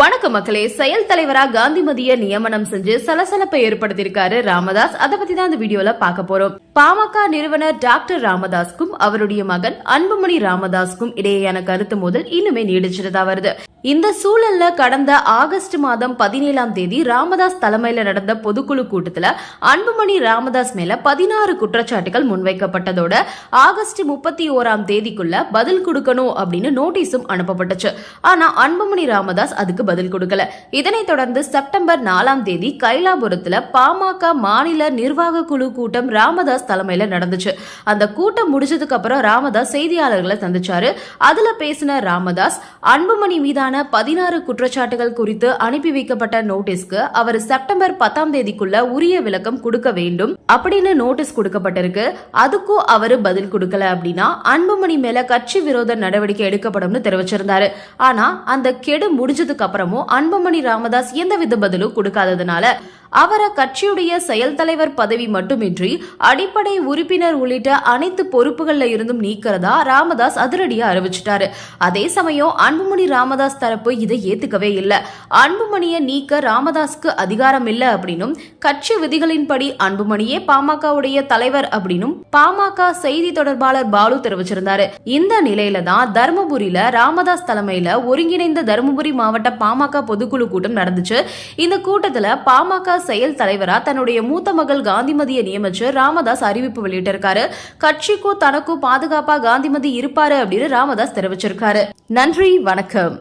வணக்கம் மக்களே. செயல் தலைவரா காந்திமதிய நியமனம் செஞ்சு சலசலப்பை ஏற்படுத்தியிருக்காரு ராமதாஸ். அதை பத்தி தான் இந்த வீடியோல பார்க்க போறோம். பாமக நிறுவனர் டாக்டர் ராமதாஸ்க்கும் அவருடைய மகன் அன்புமணி ராமதாஸ்க்கும் இடையேயான கருத்து மோதல் இன்னுமே நீடிச்சிருதா வருது. இந்த சூழல்ல கடந்த ஆகஸ்ட் மாதம் பதினேழாம் தேதி ராமதாஸ் தலைமையில நடந்த பொதுக்குழு கூட்டத்துல அன்புமணி ராமதாஸ் மேல பதினாறு குற்றச்சாட்டுகள் முன்வைக்கப்பட்டதோட ஆகஸ்ட் முப்பத்தி ஓராம் தேதிக்குள்ள பதில் கொடுக்கணும் அப்படின்னு நோட்டீஸும் அனுப்பப்பட்டுச்சு. ஆனா அன்புமணி ராமதாஸ் அதுக்கு பதில் கொடுக்கல. இதனைத் தொடர்ந்து செப்டம்பர் நாலாம் தேதி கைலாபுரத்துல பாமக மாநில நிர்வாக குழு கூட்டம் ராமதாஸ் தலைமையில நடந்துச்சு. அந்த கூட்டம் முடிஞ்சதுக்கு அப்புறம் ராமதாஸ் செய்தியாளர்களை சந்திச்சாரு. அதுல பேசின ராமதாஸ் அன்புமணி மீதான பதினாறு குற்றச்சாட்டுகள் குறித்து அனுப்பி வைக்கப்பட்ட நோட்டீஸ்க்கு அவர் செப்டம்பர் பத்தாம் தேதிக்குள்ள உரிய விளக்கம் கொடுக்க வேண்டும். அப்படின்னு நோட்டீஸ் கொடுக்கப்பட்டிருக்கு. அதுக்கும் அவரு பதில் கொடுக்கல அப்படின்னா அன்புமணி மேல கட்சி விரோத நடவடிக்கை எடுக்கப்படும்னு தெரிவிச்சிருந்தாரு. ஆனா அந்த கெடு முடிஞ்சதுக்கு அப்புறமும் அன்புமணி ராமதாஸ் எந்தவித பதிலும் கொடுக்காததுனால அவர கட்சியுடைய செயல் தலைவர் பதவி மட்டுமின்றி அடிப்படை உறுப்பினர் உள்ளிட்ட அனைத்து பொறுப்புகள்ல இருந்தும் நீக்கிறதா ராமதாஸ் அதிரடியா அறிவிச்சிட்டாரு. அதே சமயம் அன்புமணி ராமதாஸ் தரப்பு இதை ஏத்துக்கவே இல்லை. அன்புமணியை நீக்க ராமதாஸ்க்கு அதிகாரம் இல்லை அப்படின்னும் கட்சி விதிகளின்படி அன்புமணியே பாமகவுடைய தலைவர் அப்படின்னும் பாமக செய்தி தொடர்பாளர் பாலு தெரிவிச்சிருந்தாரு. இந்த நிலையில தான் தருமபுரியில ராமதாஸ் தலைமையில ஒருங்கிணைந்த தருமபுரி மாவட்ட பாமக பொதுக்குழு கூட்டம் நடந்துச்சு. இந்த கூட்டத்துல பாமக செயல் தலைவரா தன்னுடைய மூத்த மகள் காந்திமதியை நியமிச்சு ராமதாஸ் அறிவிப்பு வெளியிட்டிருக்காரு. கட்சிக்கும் தனக்கும் பாதுகாப்பா காந்திமதி இருப்பாரு அப்படின்னு ராமதாஸ் தெரிவிச்சிருக்காரு. நன்றி வணக்கம்.